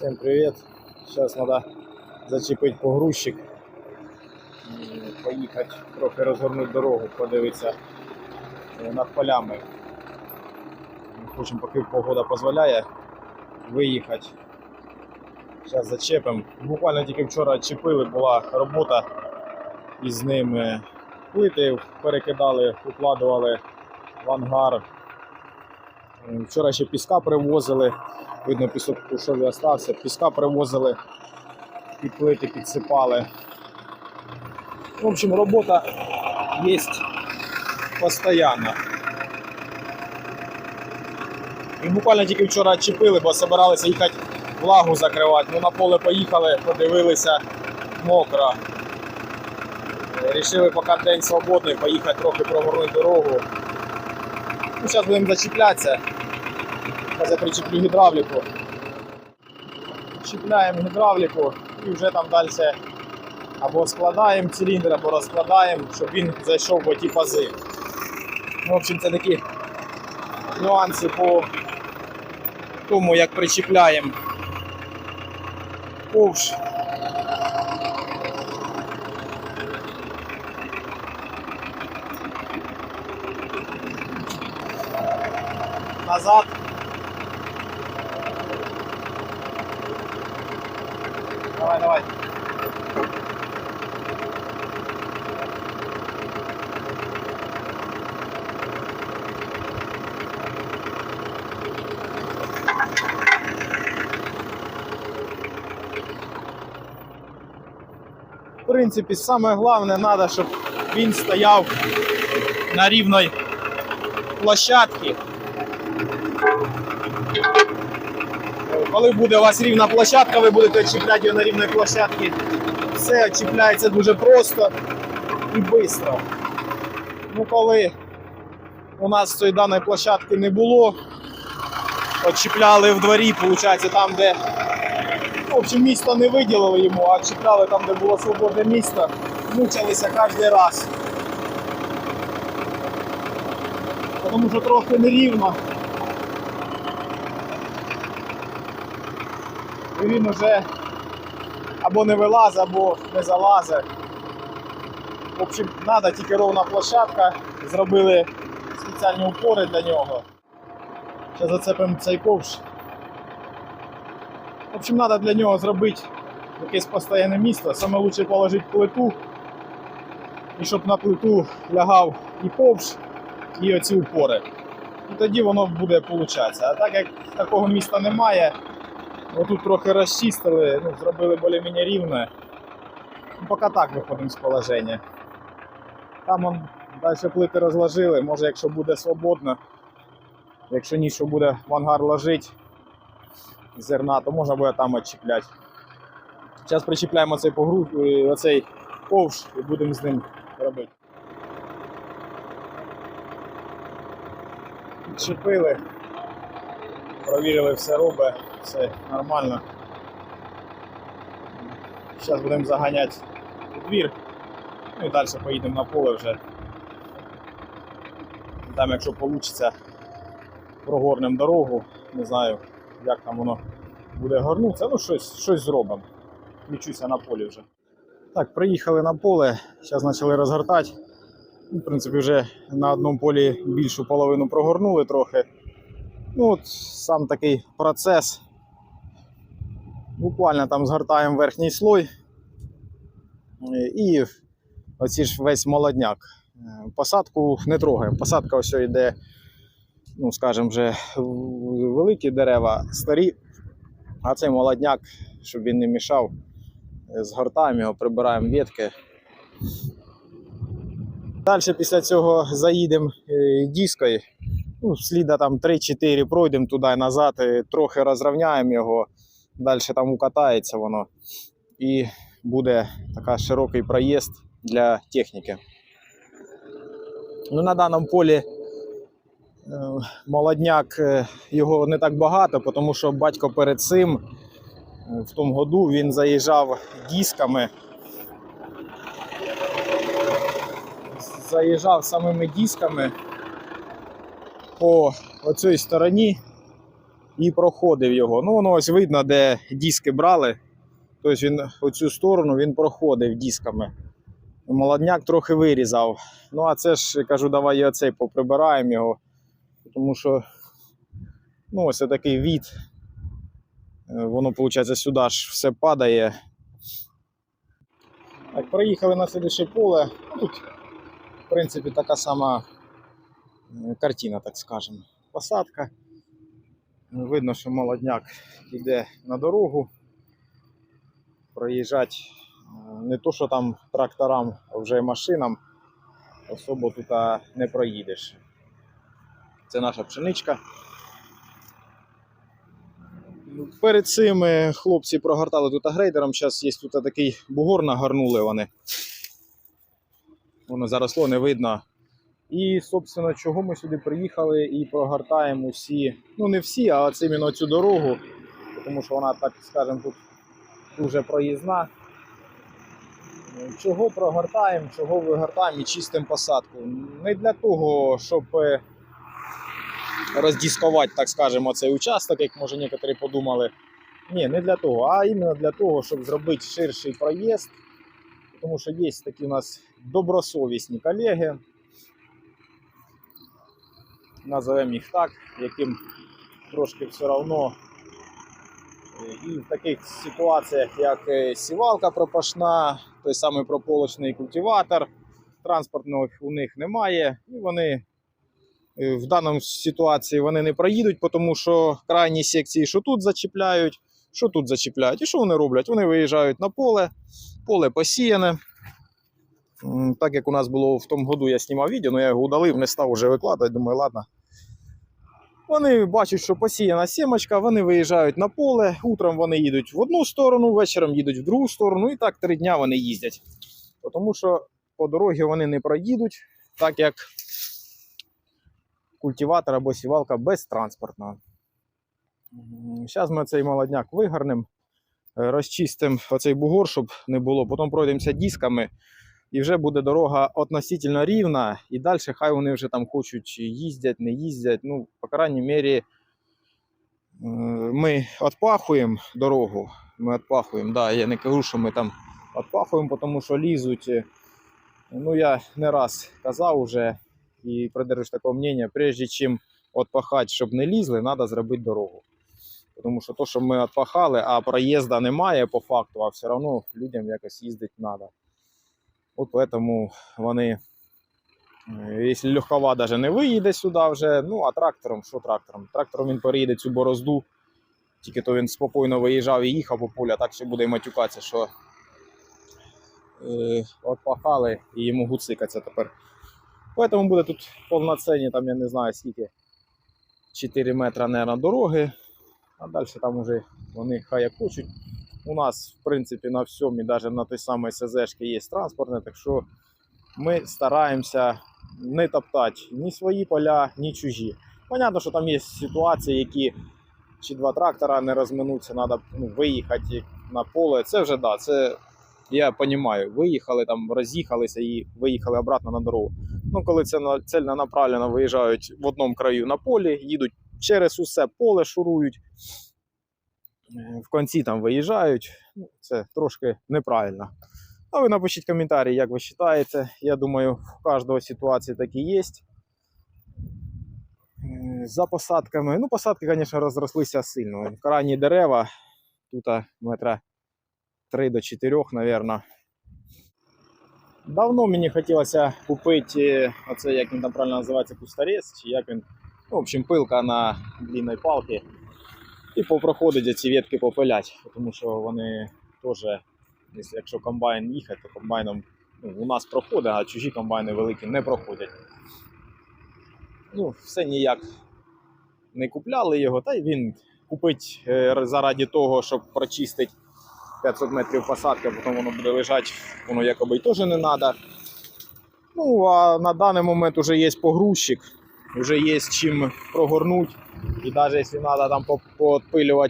Всем привет! Сейчас надо зачепити погрузчик, поїхати, трохи розгорнути дорогу, подивитися е, над полями. Хочемо, поки погода дозволяє, виїхати. Зараз зачепимо. Буквально тільки вчора чіпили, була робота із ними. Плити перекидали, укладували в ангар. Вчора ще піска привозили. Видно, пісок пішов і остався. Піска привозили, під плити підсипали. В общем, робота є постійно. І буквально тільки вчора чіпили, бо збиралися їхати влагу закривати. Ну, на поле поїхали, подивилися, мокро. Е, Рішили, поки день свободний, поїхати трохи прогорнути дорогу. Ну, зараз будемо зачіплятися. Я причеплю гідравліку. Чіпляємо гідравліку і вже там далі або складаємо циліндр, або розкладаємо, щоб він зайшов в оті пази. Ну, в общем, це такі нюанси по тому, як причіпляємо ковш. Назад. Давай, давай. В принципі, саме головне треба, щоб він стояв на рівної площадці. Коли буде у вас рівна площадка, ви будете чіпляти її на рівній площадці. Все чіпляється дуже просто і швидко. Ну, коли у нас цієї даної площадки не було, чіпляли в дворі, виходить, там, де в общем, місто не виділили йому, а чіпляли там, де було свободне місто, мучилися кожен раз. Тому що трохи нерівно. І він вже або не вилазить, або не залазить. В общем, треба тільки ровна площадка. Зробили спеціальні упори для нього. Зараз зацепимо цей ковш. В общем, треба для нього зробити якесь постійне місце. Саме лучше положити плиту. І щоб на плиту лягав і ковш, і оці упори. І тоді воно буде получатися. А так як такого міста немає, отут трохи розчистили, ну, зробили більш-менш рівне. Ну, поки так виходимо з положення. Там он, далі плити розложили, може якщо буде свободно, якщо ніщо буде в ангар ложити зерна, то можна буде там відчіпляти. Зараз причіпляємо цей погруз, е, оцей ковш і будемо з ним робити. Підчепили, провірили, все робить, все нормально. Зараз будемо заганяти у двір, ну і далі поїдемо на поле вже. Там, якщо вийде, прогорнемо дорогу, не знаю, як там воно буде горнутися, ну щось, щось зробимо. Включуся на полі вже. Так, приїхали на поле, зараз почали розгортати. В принципі, вже на одному полі більшу половину прогорнули трохи. Ну, от сам такий процес. Буквально там згортаємо верхній слой і оці ж весь молодняк. Посадку не трогаємо. Посадка ось йде, ну, скажімо, вже великі дерева, старі, а цей молодняк, щоб він не мішав, згортаємо його, прибираємо ветки. Далі після цього заїдемо е, дискою. Ну, сліда там 3-4 пройдемо туди і назад, е, трохи розрівняємо його, далі там укатається воно. І буде така широкий проїзд для техніки. Ну, на даному полі е, молодняк е, його не так багато, тому що батько перед цим е, в тому году він заїжджав дисками. Заїжджав самими дисками по оцій стороні і проходив його. Ну, воно ось видно, де диски брали. Тобто він оцю сторону він проходив дисками. Молодняк трохи вирізав. Ну, а це ж кажу, давай і оцей поприбираємо його. Тому що ну, ось такий від. Е, Воно, виходить, сюди ж все падає. Так, проїхали на слідуще поле. Тут, в принципі, така сама картина, так скажемо. Посадка. Видно, що молодняк йде на дорогу. Проїжджати е, не то, що там тракторам, а вже машинам особо тут не проїдеш. Це наша пшеничка. Перед цим е, хлопці прогортали тут грейдером. Зараз є тут такий бугор нагорнули вони. Воно заросло, не видно. І, собственно, чого ми сюди приїхали і прогортаємо всі, ну не всі, а от іменно цю дорогу, тому що вона, так скажемо, тут дуже проїзна. Чого прогортаємо, чого вигортаємо і чистимо посадку? Не для того, щоб е, роздіскувати, так скажемо, цей участок, як може некоторі подумали. Ні, не для того, а іменно для того, щоб зробити ширший проїзд. Тому що є такі у нас добросовісні колеги, назовемо їх так, яким трошки все одно. І в таких ситуаціях, як е, сівалка пропашна, той самий прополочний культиватор, транспортного у них немає, і вони е, в даному ситуації вони не проїдуть, тому що крайні секції, що тут зачіпляють, що тут зачіпляють. І що вони роблять? Вони виїжджають на поле, поле посіяне. Так як у нас було в тому году, я знімав відео, але я його удалив, не став вже викладати. Думаю, ладно. Вони бачать, що посіяна сімочка, вони виїжджають на поле. Утром вони їдуть в одну сторону, вечором їдуть в другу сторону, і так три дня вони їздять. Тому що по дорозі вони не проїдуть, так як культиватор або сівалка безтранспортна. Зараз ми цей молодняк вигарнемо, е, розчистимо оцей бугор, щоб не було. Потім пройдемося дисками, і вже буде дорога относительно рівна. І далі хай вони вже там хочуть їздять, не їздять. Ну, по крайній мірі, е, ми відпахуємо дорогу. Ми відпахуємо. Да, я не кажу, що ми там відпахуємо, тому що лізуть. Ну, я не раз казав уже і придержусь такого мнення, прежде чим відпахати, щоб не лізли, треба зробити дорогу. Тому що то, що ми відпахали, а проїзду немає по факту, а все одно людям якось їздити треба. От поэтому вони, е, якщо легкова навіть не виїде сюди вже, ну а трактором, що трактором? Трактором він переїде цю борозду, тільки то він спокійно виїжджав і їхав по полю, а так ще буде матюкатися, що е, отпахали і йому гуцикаться тепер. Поэтому буде тут повноцінні, там я не знаю скільки, 4 метри, наверное, дороги, а далі там вже вони хай як хочуть. У нас, в принципі, на всьому, і навіть на той самій СЗшці є транспортне, так що ми стараємося не топтати ні свої поля, ні чужі. Понятно, що там є ситуації, які чи два трактора не розминуться, треба ну, виїхати на поле. Це вже да, це я розумію. Виїхали там, роз'їхалися і виїхали обратно на дорогу. Ну, коли це цельно направлено виїжджають в одному краю на полі, їдуть через усе поле, шурують. В кінці там виїжджають. Ну, це трошки неправильно. А ви напишіть коментарі, як ви вважаєте. Я думаю, в кожного ситуації такі є. Е, За посадками. Ну, посадки, звісно, розрослися сильно. Крайні дерева, тут метра 3 до 4, мабуть. Давно мені хотілося купити е, оце, як він там правильно називається, кустарез, чи як він. Ну, в общем, пилка на длинній палці. І попроходить ці ветки попилять, тому що вони теж, якщо- комбайн їхати, то комбайном ну, у нас проходить, а чужі комбайни великі не проходять. Ну, все ніяк не купляли його, та й він купить е, заради того, щоб прочистити 500 метрів посадки, а потім воно буде лежати, воно якоби й теж не треба. Ну, а на даний момент вже є погрузчик, вже є чим прогорнути. І навіть якщо треба там по-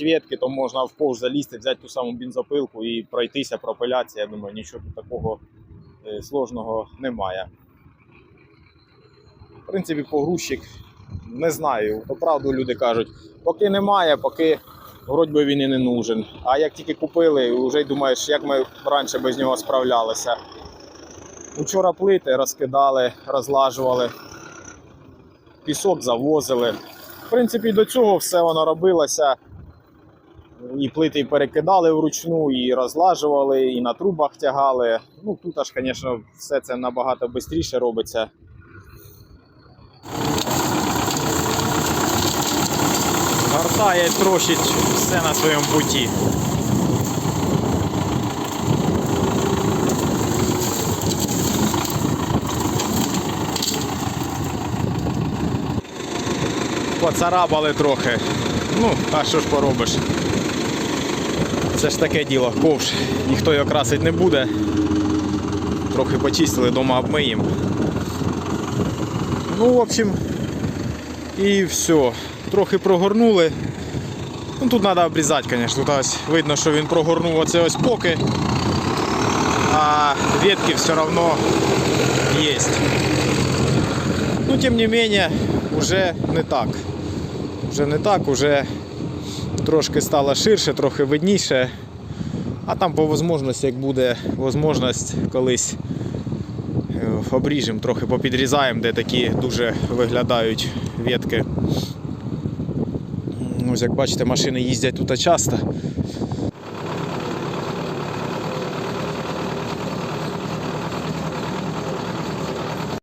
ветки, то можна в ковш залізти, взяти ту саму бензопилку і пройтися, пропилятися. Я думаю, нічого такого е, сложного немає. В принципі, погрузчик не знаю. То правду люди кажуть, поки немає, поки вроді би він і не нужен. А як тільки купили, вже й думаєш, як ми раніше без нього справлялися. Учора плити розкидали, розлажували, пісок завозили. В принципі, до цього все воно робилося. І плити перекидали вручну, і розлажували, і на трубах тягали. Ну тут аж, звісно, все це набагато швидше робиться. Гартає трощить все на своєму путі. Поцарапали трохи. Ну, а що ж поробиш? Це ж таке діло, ковш. Ніхто його красить не буде. Трохи почистили, дома обмиємо. Ну, в общем, і все. Трохи прогорнули. Ну, тут треба обрізати, звісно. Тут ось видно, що він прогорнув оце ось поки. А ветки все одно є. Ну, тим не менее, вже не так. Вже не так, вже трошки стало ширше, трохи видніше. А там по можливості, як буде можливість колись е, обріжемо, трохи попідрізаємо, де такі дуже виглядають ветки. Ось як бачите, машини їздять тут часто.